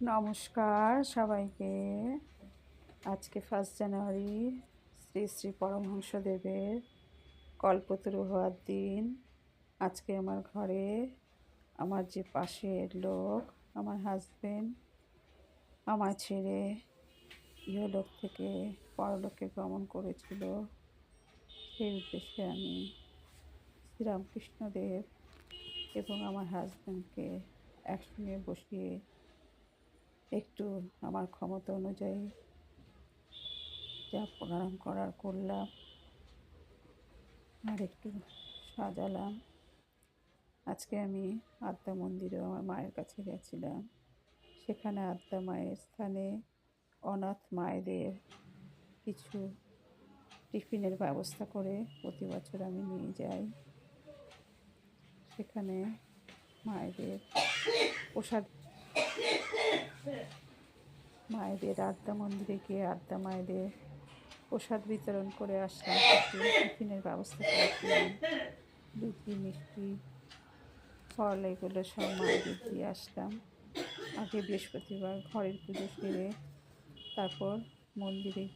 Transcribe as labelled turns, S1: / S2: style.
S1: নমস্কার সবাইকে। আজকে ফার্স্ট জানুয়ারি শ্রী শ্রী পরমহংসদেবের কল্পতরু হওয়ার দিন। আজকে আমার ঘরে আমার যে পাশের লোক, আমার হাজবেন্ড আমার ছেড়ে ইহলোক থেকে পরলোকে গমন করেছিল। সেই উদ্দেশ্যে আমি শ্রীরামকৃষ্ণদেব এবং আমার হাজব্যান্ডকে একসঙ্গে বসিয়ে একটু আমার ক্ষমতা অনুযায়ী যা প্রণাম করার করলাম, আর একটু সাজালাম। আজকে আমি আদ্যা মন্দিরেও আমার মায়ের কাছে গেছিলাম। সেখানে আদ্যা মায়ের স্থানে অনাথ মায়েদের কিছু টিফিনের ব্যবস্থা করে প্রতি বছর আমি নিয়ে যাই। সেখানে মায়েদের প্রসাদ মায়েদের আদ্যা মন্দিরে গিয়ে আদ্যা মায়েদের প্রসাদ বিতরণ করে আসলাম। টিফিনের ব্যবস্থা করেছিলাম লুচি মিষ্টি, ফল, এগুলো সব মায়েদের দিয়ে আসলাম। আগে বৃহস্পতিবার ঘরের পুজো সেরে তারপর মন্দিরে